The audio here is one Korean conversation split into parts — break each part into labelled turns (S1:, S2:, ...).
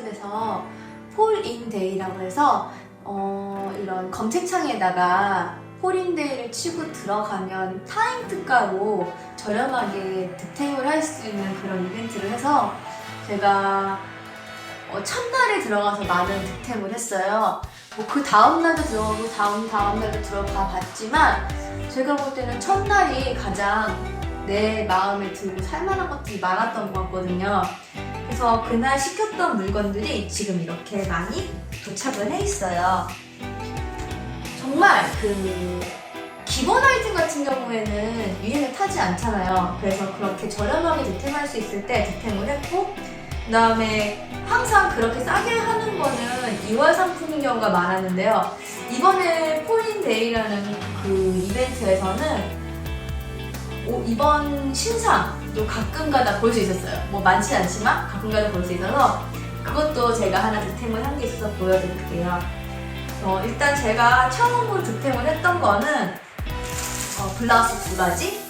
S1: 컨셉에서 폴인데이라고 해서 어, 이런 검색창에다가 폴인데이를 치고 들어가면 타임 특가로 저렴하게 득템을 할 수 있는 그런 이벤트를 해서 제가 어, 첫날에 들어가서 많은 득템을 했어요. 뭐 그 다음 날도 들어가고 다음 다음 날도 들어가 봤지만 제가 볼 때는 첫날이 가장 내 마음에 들고 살만한 것들이 많았던 것 같거든요. 그래서 그날 시켰던 물건들이 지금 이렇게 많이 도착을 해 있어요. 정말 그 기본 아이템 같은 경우에는 유행을 타지 않잖아요. 그래서 그렇게 저렴하게 득템할 수 있을 때 득템을 했고, 그 다음에 항상 그렇게 싸게 하는 거는 2월 상품인 경우가 많았는데요. 이번에 폴린데이라는 그 이벤트에서는 오- 이번 신상 도 가끔가다 볼 수 있었어요. 뭐 많진 않지만 가끔가다 볼 수 있어서 그것도 제가 하나 득템을 한 게 있어서 보여드릴게요. 어, 일단 제가 처음으로 득템을 했던 거는 어, 블라우스 두 가지.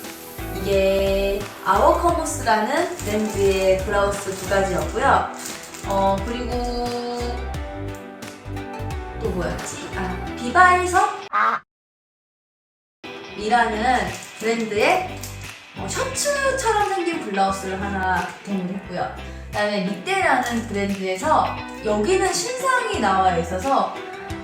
S1: 이게 아워커머스라는 브랜드의 블라우스 두 가지였고요. 어, 그리고 또 뭐였지? 아, 비바이석 이라는 브랜드의 어, 셔츠처럼 생긴 블라우스를 하나 득템을 했고요. 그다음에 밑대라는 브랜드에서 여기는 신상이 나와 있어서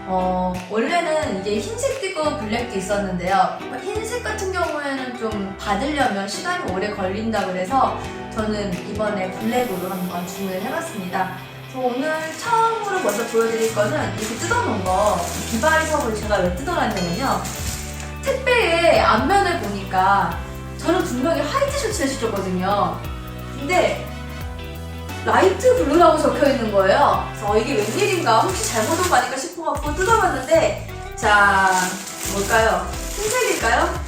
S1: 어, 원래는 이게 흰색도 있고 블랙도 있었는데요. 흰색 같은 경우에는 좀 받으려면 시간이 오래 걸린다 그래서 저는 이번에 블랙으로 한번 주문을 해봤습니다. 오늘 처음으로 먼저 보여드릴 거는 이렇게 뜯어놓은 거 비바리석을 제가 왜 뜯어놨냐면요. 택배의 앞면을 보니까 저는 분명히 화이트 셔츠를 시켰거든요. 근데 라이트 블루라고 적혀 있는 거예요. 그래서 어, 이게 웬일인가 혹시 잘못 온 거 아닐까 싶어 갖고 뜯어봤는데 자 뭘까요? 흰색일까요?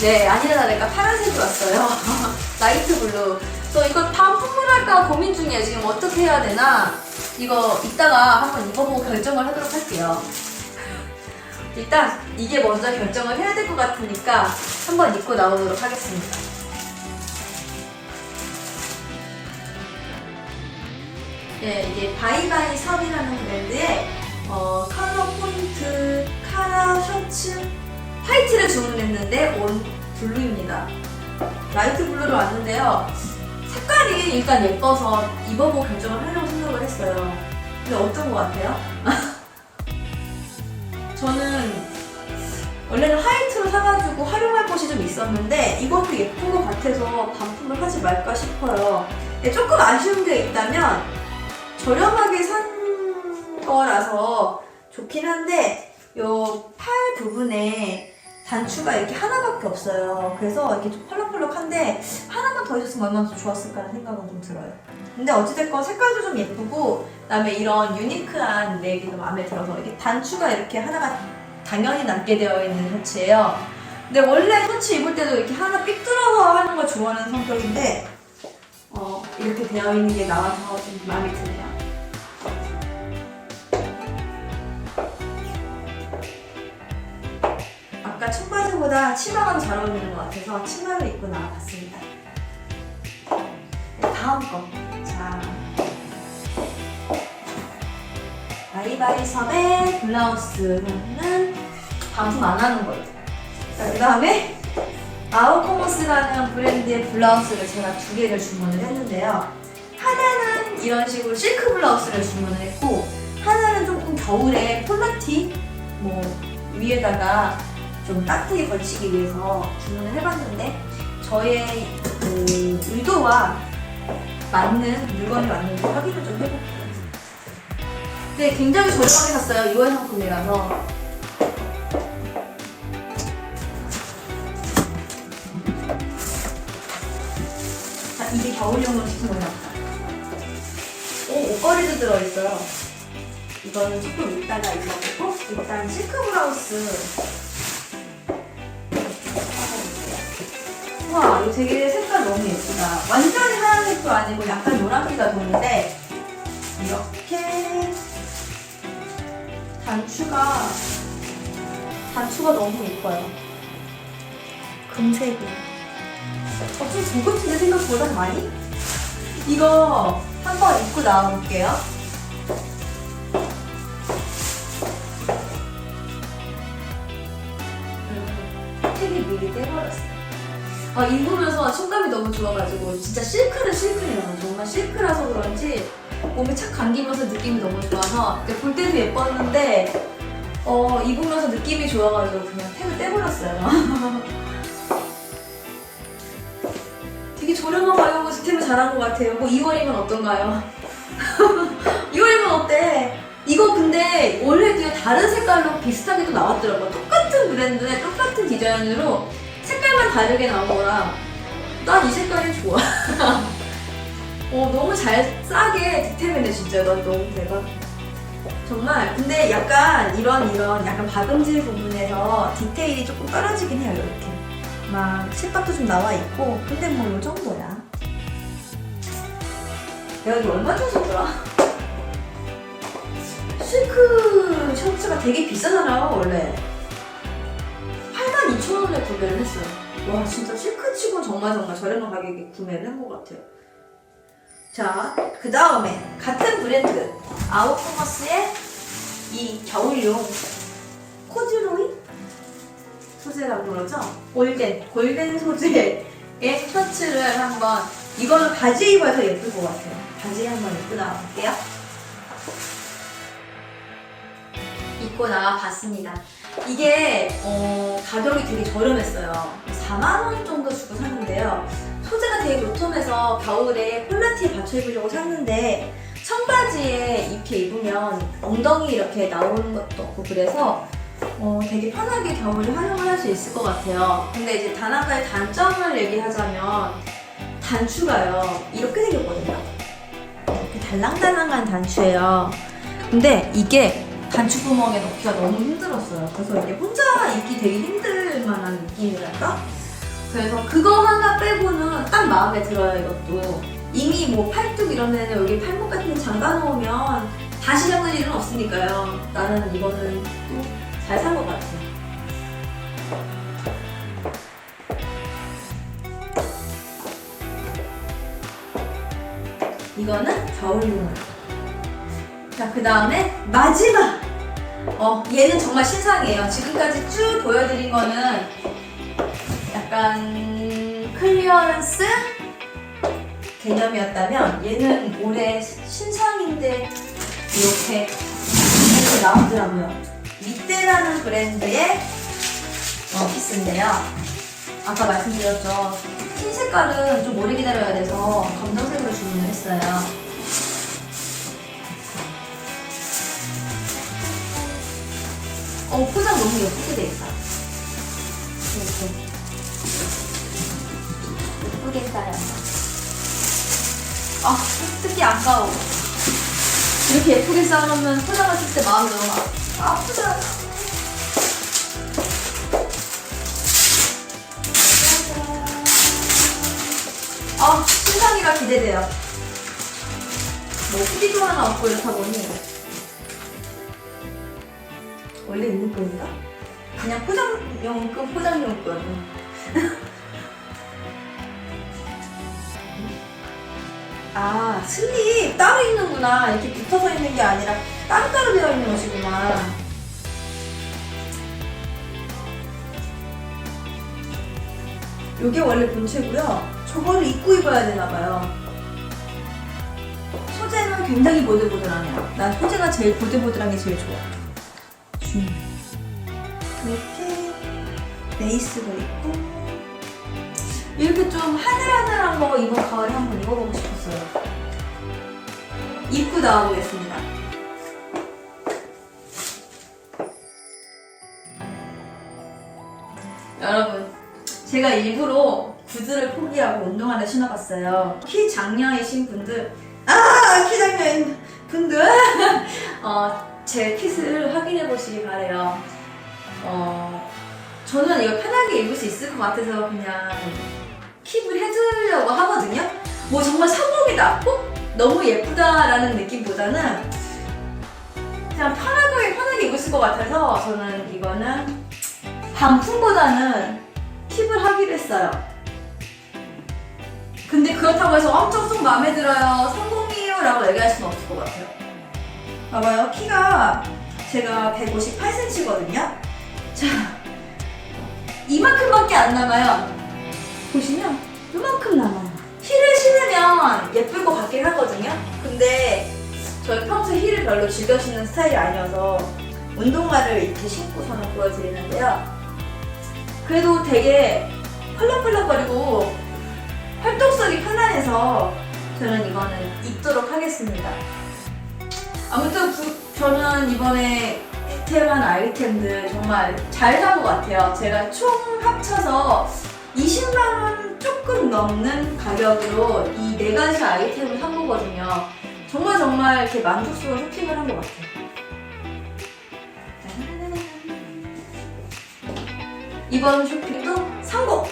S1: 네 아니라 다를까 파란색이 왔어요. 라이트 블루. 그래서 이거 반품을 할까 고민 중이에요. 지금 어떻게 해야 되나? 이거 이따가 한번 입어보고 결정을 하도록 할게요. 일단 이게 먼저 결정을 해야 될 것 같으니까 한번 입고 나오도록 하겠습니다. 예, 이게 바이바이 섭이라는 브랜드의 어, 컬러 포인트 카라 셔츠 화이트를 주문했는데 온 블루입니다. 라이트 블루로 왔는데요. 색깔이 일단 예뻐서 입어보고 결정을 하려고 생각을 했어요. 근데 어떤 것 같아요? 저는 원래는 화이트로 사가지고 활용할 곳이 좀 있었는데 이것도 예쁜 것 같아서 반품을 하지 말까 싶어요. 네, 조금 아쉬운 게 있다면 저렴하게 산 거라서 좋긴 한데 요 팔 부분에 단추가 이렇게 하나밖에 없어요. 그래서 이렇게 좀 펄럭펄럭한데 하나만 더 있었으면 얼마나 더 좋았을까라는 생각은 좀 들어요. 근데 어찌됐건 색깔도 좀 예쁘고 그다음에 이런 유니크한 넥이 도 마음에 들어서 이렇게 단추가 이렇게 하나가 당연히 남게 되어 있는 셔츠예요. 근데 원래 셔츠 입을 때도 이렇게 하나 삐뚤어서 하는 걸 좋아하는 성격인데 어, 이렇게 되어 있는 게 나와서 좀 마음에 드네요. 아까 청바지보다 치마가 더잘 어울리는 것 같아서 치마를 입고 나와봤습니다. 네, 다음 거. 자. 바이바이 섬의 블라우스는 반품 안 하는 거예요. 자, 그 다음에 아우코머스라는 브랜드의 블라우스를 제가 두 개를 주문을 했는데요. 하나는 이런 식으로 실크 블라우스를 주문을 했고, 하나는 조금 겨울에 폴라티, 뭐, 위에다가 좀 따뜻하게 걸치기 위해서 주문을 해봤는데, 저의 그 의도와 맞는 물건이 맞는지 확인을 좀 해볼게요. 네, 굉장히 저렴하게 샀어요. 6월 상품이라서. 이게 겨울용으로 시킨 거예요. 오, 옷걸이도 들어있어요. 이거는 조금 이따가 입어보고, 일단 실크 브라우스. 우와, 이거 되게 색깔 너무 예쁘다. 완전히 하얀색도 아니고 약간 노란기가 도는데, 이렇게 단추가 단추가 너무 예뻐요. 금색이. 어, 좀 고급진데 생각보다 많이? 이거 한번 입고 나와볼게요. 음, 택이 미리 떼버렸어요. 아, 입으면서 촉감이 너무 좋아가지고 진짜 실크는 실크네요. 정말 실크라서 그런지 몸에 착 감기면서 느낌이 너무 좋아서 볼 때도 예뻤는데 어, 입으면서 느낌이 좋아가지고 그냥 택을 떼버렸어요. 되게 저렴한 가격으로 스팀을 잘한 것 같아요. 뭐 2월이면 어떤가요? 2월이면 어때? 이거 근데 원래도 다른 색깔로 비슷하게 또 나왔더라고요. 똑같은 브랜드에 똑같은 디자인으로 색깔만 다르게 나온 거라 난 이 색깔이 좋아. 어, 너무 잘 싸게 득템이네 진짜. 난 너무 대박. 정말 근데 약간 이런 이런 약간 박음질 부분에서 디테일이 조금 떨어지긴 해요 이렇게 막 실밥도 좀 나와 있고 근데 뭐이 정도야. 내가 이거 얼마 주고 샀더라? 실크 셔츠가 되게 비싸잖아요 원래. 82,000원에 구매를 했어요. 와 진짜 실크 치곤 정말 정말 저렴한 가격에 구매를 한 것 같아요. 자, 그 다음에 같은 브랜드 아웃코머스의 이 겨울용 코즈로이 소재라고 그러죠? 골덴, 골덴 소재의 셔츠를 한번 이거는 바지에 입어서 예쁠 것 같아요. 바지에 한번 입고 나와볼게요. 입고 나와봤습니다. 이게 어, 가격이 되게 저렴했어요. 4만원 정도 주고 샀는데요. 소재가 되게 도톰해서 겨울에 폴라티에 받쳐 입으려고 샀는데 청바지에 이렇게 입으면 엉덩이 이렇게 나오는 것도 없고 그래서 어, 되게 편하게 겨울에 활용을 할 수 있을 것 같아요. 근데 이제 가지 단점을 얘기하자면 단추가요. 이렇게 생겼거든요. 이렇게 달랑달랑한 단추예요. 근데 이게 단추 구멍에 넣기가 너무 힘들었어요. 그래서 이게 혼자 입기 되게 힘들 만한 느낌이랄까? 그래서 그거 하나 빼고는 딱 마음에 들어요, 이것도. 이미 뭐 팔뚝 이런 데는 여기 팔목 같은 거 잠가 놓으면 다시 잠글 일은 없으니까요. 나는 이거는 또 잘 산 것 같아요. 이거는 겨울용. 자, 그 다음에 마지막! 어, 얘는 정말 신상이에요. 지금까지 쭉 보여드린 거는 약간 클리어런스 개념이었다면 얘는 올해 신상인데 이렇게 이렇게 나오더라고요. 밑대라는 브랜드의 어, 피스인데요. 아까 말씀드렸죠. 흰 색깔은 좀 오래 기다려야 돼서 검정색으로 주문을 했어요. 어, 포장 너무 예쁘게 돼 있다. 이렇게. 예쁘게 따요. 아, 특히 아까워. 이렇게 예쁘게 쌓아놓으면 포장했을 때 마음이 너무 아- 아프잖아. 아, 신상이라 기대돼요. 뭐, 후기도 하나 없고 이렇다 보니. 원래 있는 건가? 그냥 포장용급, 포장용급. 아, 슬립 따로 있는구나. 이렇게 붙어서 있는 게 아니라 따로따로 되어 있는 것이구나. 요게 원래 본체고요. 저거를 입고 입어야 되나봐요. 소재는 굉장히 보들보들하네요. 난 소재가 제일 보들보들한 게 제일 좋아. 줌. 이렇게 베이스가 있고 이렇게 좀 하늘하늘한 거 이번 가을에 한번 입어보고 싶었어요. 입고 나와보겠습니다. 여러분, 제가 일부러 구두를 포기하고 운동화를 신어봤어요. 키 장녀이신 분들, 아, 키 장녀인 분들, 어, 제 핏을 확인해 보시기 바래요. 어, 저는 이거 편하게 입을 수 있을 것 같아서 그냥 킵을 해주려고 하거든요. 뭐 정말 성공이다, 꼭 너무 예쁘다라는 느낌보다는 그냥 편하게 편하게 입을 것 같아서 저는 이거는 반품보다는 킵을 하기로 했어요. 근데 그렇다고 해서 엄청 쏙 마음에 들어요. 성공이에요.
S2: 작다라고 얘기할 수는 없을 것 같아요. 봐봐요. 키가 제가 158cm거든요. 자, 이만큼밖에 안 남아요. 보시면 이만큼 남아요. 힐을 신으면 예쁠 것 같긴 하거든요. 근데 저희 평소 힐을 별로 즐겨 신는 스타일이 아니어서 운동화를 이렇게 신고서는 보여드리는데요. 그래도 되게 펄럭펄럭거리고 활동성이 편안해서 저는 이거는 입도록 하겠습니다. 아무튼 구- 저는 이번에 득템한 아이템들 정말 잘 산 것 같아요. 제가 총 합쳐서 20만원 조금 넘는 가격으로 이 네 가지 아이템을 산 거거든요. 정말 정말 이렇게 만족스러운 쇼핑을 한 것 같아요. 이번 쇼핑도 성공!